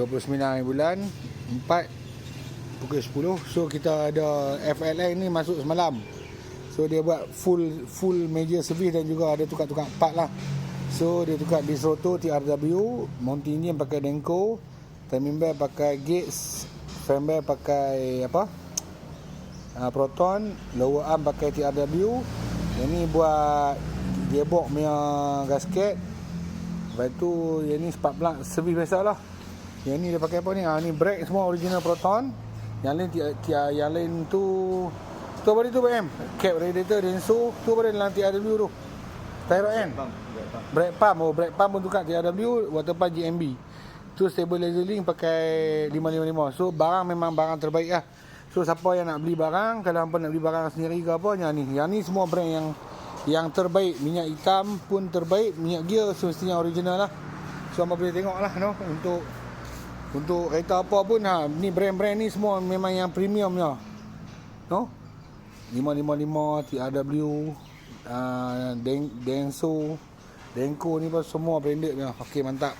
29 hari bulan 4 pukul 10 so kita ada FLN ni masuk semalam. So dia buat full full major service dan juga ada tukar-tukar part lah. So dia tukar Bisroto TRW Montinium pakai Denko bell pakai Gates bell pakai apa? Uh, Proton lower arm pakai TRW yang ni buat gearbox punya gasket. Lepas tu yang ni spark plug service biasa lah yang ni dia pakai apa ni ha, ni brake semua original Proton yang lain tia, tia, yang lain tu tu apa dia tu BM? Cap radiator Denso tu apa dia dalam TRW tu? Tyro N. Brake pump oh brake pump pun tukar TRW water pump GMB. Tu stabilizer link pakai 555. So barang memang barang terbaik lah. So siapa yang nak beli barang, kalau apa nak beli barang sendiri ke apa yang ni. Yang ni semua brand yang yang terbaik. Minyak hitam pun terbaik, minyak gear semestinya original lah. So apa boleh tengok lah no untuk untuk kereta apa pun ha, ni brand-brand ni semua memang yang premium nya. No? 555 TRW uh, Den Denso Denko ni pun semua branded nya. Okey mantap.